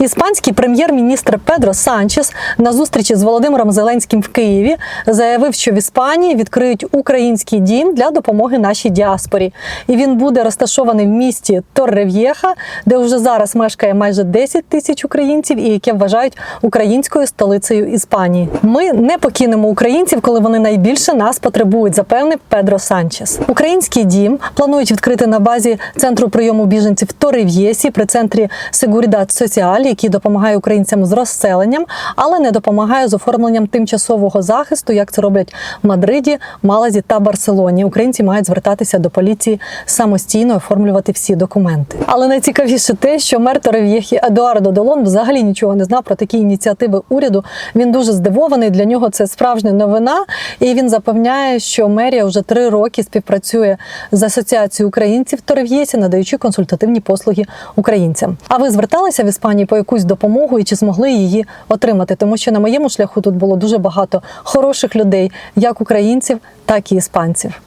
Іспанський прем'єр-міністр Педро Санчес на зустрічі з Володимиром Зеленським в Києві заявив, що в Іспанії відкриють український дім для допомоги нашій діаспорі. І він буде розташований в місті Торрев'єха, де вже зараз мешкає майже 10 тисяч українців, і яке вважають українською столицею Іспанії. Ми не покинемо українців, коли вони найбільше нас потребують, запевнив Педро Санчес. Український дім планують відкрити на базі центру прийому біженців Торрев'єсі при центрі Сегурідат Соціаль, який допомагає українцям з розселенням, але не допомагає з оформленням тимчасового захисту, як це роблять в Мадриді, Малазі та Барселоні. Українці мають звертатися до поліції самостійно оформлювати всі документи. Але найцікавіше те, що мер Торрев'єхі Едуардо Долон взагалі нічого не знав про такі ініціативи уряду. Він дуже здивований. Для нього це справжня новина, і він запевняє, що мерія вже три роки співпрацює з асоціацією українців в Торрев'єсі, надаючи консультативні послуги українцям. А ви зверталися в Іспанії по якусь допомогу і чи змогли її отримати? Тому що на моєму шляху тут було дуже багато хороших людей, як українців, так і іспанців.